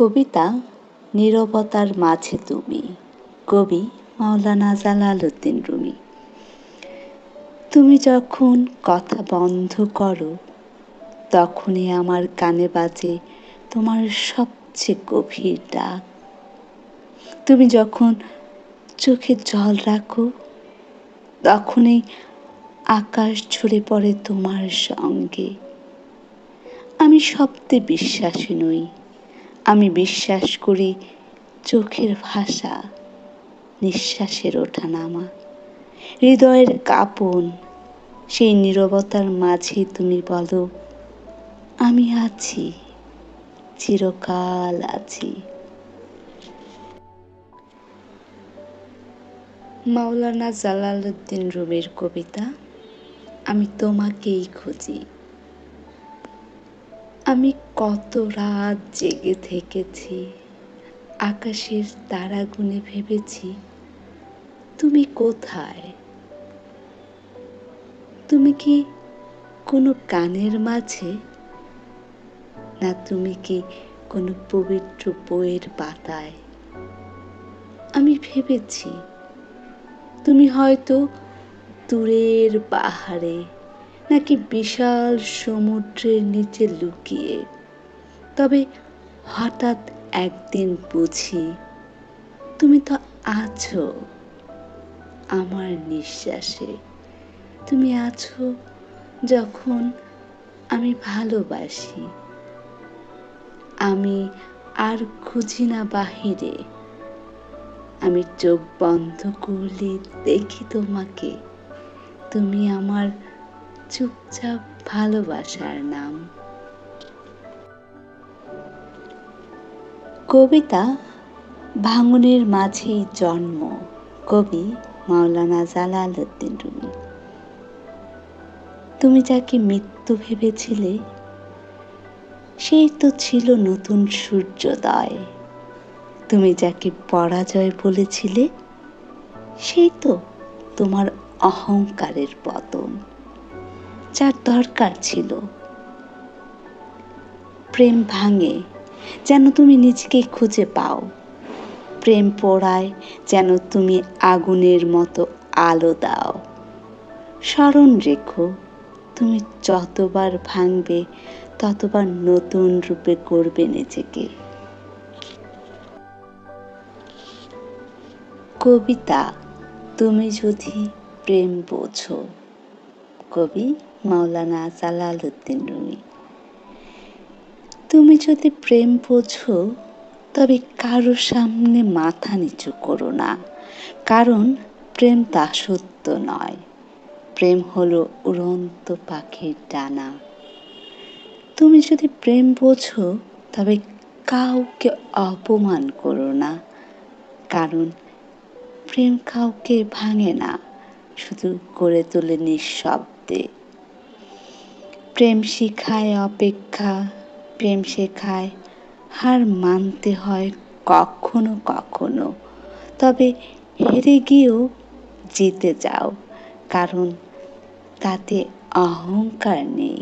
কবিতা নীরবতার মাঝে তুমি। কবি মাওলানা জালালউদ্দিন রুমি। তুমি যখন কথা বন্ধ করো, তখনই আমার কানে বাজে তোমার সবচেয়ে গভীর ডাক। তুমি যখন চোখে জল রাখো, তখনই আকাশ ঝরে পড়ে তোমার সঙ্গে। আমি শব্দে বিশ্বাসী নই। আমি বিশ্বাস করি চোখের ভাষা নিঃশ্বাসের ওঠা নামা হৃদয়ের কাপন, সেই নীরবতার মাঝে তুমি বলো, আমি আছি, চিরকাল আছি। মাওলানা জালালউদ্দিন রুমির কবিতা, আমি তোমাকেই খুঁজি। আমি কত রাত জেগে থেকেছি, আকাশের তারা গুনে ভেবেছি, তুমি কোথায়? তুমি কি কোনো গানের মাঝে? না তুমি কি কোনো পবিত্র বইয়ের পাতায়? আমি ভেবেছি, তুমি হয়তো দূরের পাহাড়ে নাকি বিশাল সমুদ্রের নিচে লুকিয়ে, তবে হঠাৎ একদিন বুঝি তুমি তো আছো আমার নিঃশ্বাসে। তুমি আছো যখন আমি ভালোবাসি। আমি আর খুঁজি না বাহিরে। আমি চোখ বন্ধ করলে দেখি তোমাকে। তুমি আমার চুপচাপ ভালোবাসার নাম। কবিতা ভাঙনের মাঝেই জন্ম। কবি মাওলানা জালালউদ্দিন রুমি। তুমি যাকে মৃত্যু ভেবেছিলে, সেই তো ছিল নতুন সূর্যোদয়। তুমি যাকে পরাজয় বলেছিলে, সেই তো তোমার অহংকারের পতন। যার দরকার ছিল। প্রেম ভাঙে, যেন তুমি নিজেকে খুঁজে পাও। প্রেম পোড়ায়, যেন তুমি আগুনের মতো আলো দাও। স্মরণ রেখো, তুমি যতবার ভাঙবে, ততবার নতুন রূপে করবে নিজেকে। কবিতা, তুমি যদি প্রেম বোঝো। কবি মাওলানা জালালউদ্দিন রুমি। তুমি যদি প্রেম বোঝো, তবে কারও সামনে মাথা নিচু করো না। কারণ প্রেম দাসত্ব নয়। প্রেম হলো উড়ন্ত পাখির ডানা। তুমি যদি প্রেম বোঝো, তবে কাউকে অপমান করো না। কারণ প্রেম কাউকে ভাঙে না, শুধু করে তোলে নিঃশব্দে। প্রেম শিখায় অপেক্ষা, প্রেম শেখায় হার মানতে হয় কখনো কখনো। তবে হেরে গিয়েও জিতে যাও, কারণ তাতে অহংকার নেই।